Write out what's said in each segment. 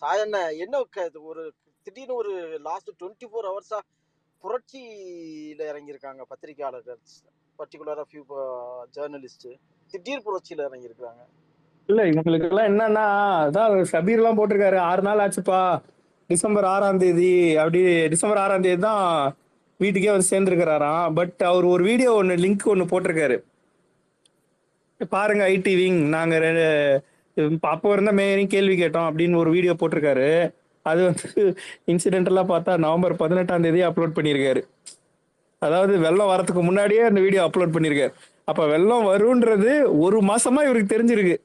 சாயண்ண என்ன இது ஒரு திடீர்னு ஒரு லாஸ்ட் டுவெண்ட்டி ஃபோர் ஹவர்ஸா புரட்சியில இறங்கியிருக்காங்க பத்திரிகையாளர்கள் பர்டிகுலராக ஃபியூ ஜேர்னலிஸ்ட் திடீர் புரட்சியில் இறங்கியிருக்காங்க இல்ல இவங்களுக்கெல்லாம் என்னன்னா அதான் ஷபீர்லாம் போட்டிருக்காரு. ஆறு நாள் ஆச்சுப்பா. டிசம்பர் ஆறாம் தேதி அப்படி டிசம்பர் ஆறாம் தேதி தான் வீட்டுக்கே வந்து சேர்ந்துருக்கிறாராம். பட் அவர் ஒரு வீடியோ ஒன்று லிங்க் ஒன்று போட்டிருக்காரு. பாருங்க ஐடி விங். நாங்க அப்போ இருந்த மேயரையும் கேள்வி கேட்டோம் அப்படின்னு ஒரு வீடியோ போட்டிருக்காரு. அது வந்து இன்சிடென்டெல்லாம் பார்த்தா நவம்பர் பதினெட்டாம் தேதி அப்லோட் பண்ணியிருக்காரு. அதாவது வெள்ளம் வரதுக்கு முன்னாடியே அந்த வீடியோ அப்லோட் பண்ணியிருக்காரு. அப்ப வெள்ளம் வரும்ன்றது ஒரு மாசமா இவருக்கு தெரிஞ்சிருக்கு.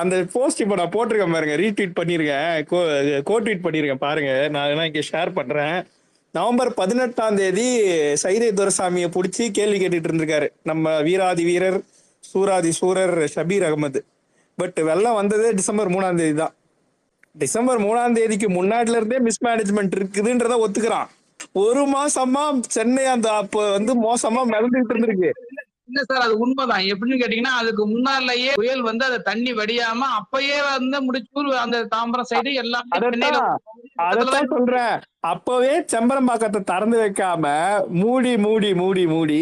அந்த போஸ்ட் இப்போ நான் போட்டிருக்கேன் பாருங்க ரீட்வீட் பண்ணியிருக்கேன் கோ கோ ட்வீட் பண்ணியிருக்கேன் பாருங்க. நான் அதெல்லாம் இங்கே ஷேர் பண்றேன். நவம்பர் பதினெட்டாம் தேதி சைதை துரசாமியை பிடிச்சி கேள்வி கேட்டுட்டு இருந்திருக்காரு. நம்ம வீராதி வீரர் சூராதி சூரர் ஷபீர் அகமது. பட் வெள்ளம் வந்ததே டிசம்பர் மூணாம் தேதி தான். டிசம்பர் மூணாம் தேதிக்கு முன்னாடில இருந்தே மிஸ்மேனேஜ்மெண்ட் இருக்குதுன்றத ஒத்துக்கிறான். ஒரு மாசமா சென்னை அந்த அப்ப வந்து மோசமா மிதந்துகிட்டு இருந்திருக்கு. இல்ல சார் அது உண்மைதான். எப்படின்னு கேட்டீங்கன்னா அதுக்கு முன்னாலேயே புயல் வந்து அதை தண்ணி வடியாம அப்பயே வந்து முடிச்சூர் அந்த தாம்பரம் சைடு எல்லாமே அதத்தான் சொல்றேன். அப்பவே செம்பரம்பாக்கத்தை திறந்து வைக்காம மூடி மூடி மூடி மூடி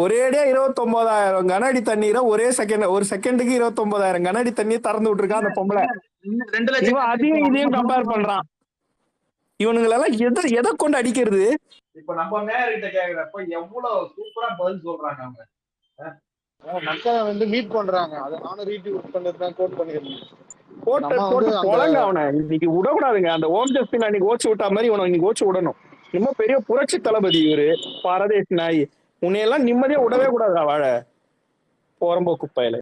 ஒரேடியா இருபத்தொன்பதாயிரம் கன அடி தண்ணீரை ஒரே செகண்ட் ஒரு செகண்டுக்கு இருபத்தொன்பதாயிரம் கன அடி தண்ணியை திறந்து விட்டுருக்கான் அந்த பொம்பளை. ரெண்டு லட்சம் அதையும் இதையும் கம்பேர் பண்றான். இவனுங்களெல்லாம் எதை எதை கொண்டு அடிக்கிறது? இப்ப நம்ம மேயர்கிட்ட கேக்குறப்ப எவ்வளவு சூப்பரா பதில் சொல்றாங்க அவங்க. மக்களை வந்து மீட் பண்றாங்க. அதை நானும் ரீட்வீட் கோட் நம்ம போட்டு வந்து அந்த- பொழங்க அவனை இன்னைக்கு விடக்கூடாதுங்க. அந்த ஓம் ஜஸ்டின் அன்னைக்கு ஓச்சு விட்டா மாதிரி இவனை இன்னைக்கு ஓச்சு விடணும். இன்னும் பெரிய புரட்சி தளபதி இவரு பரதேசி நாய் உன்னையெல்லாம் நிம்மதியா விடவே கூடாதா வாழ போறம்போ குப்பையில.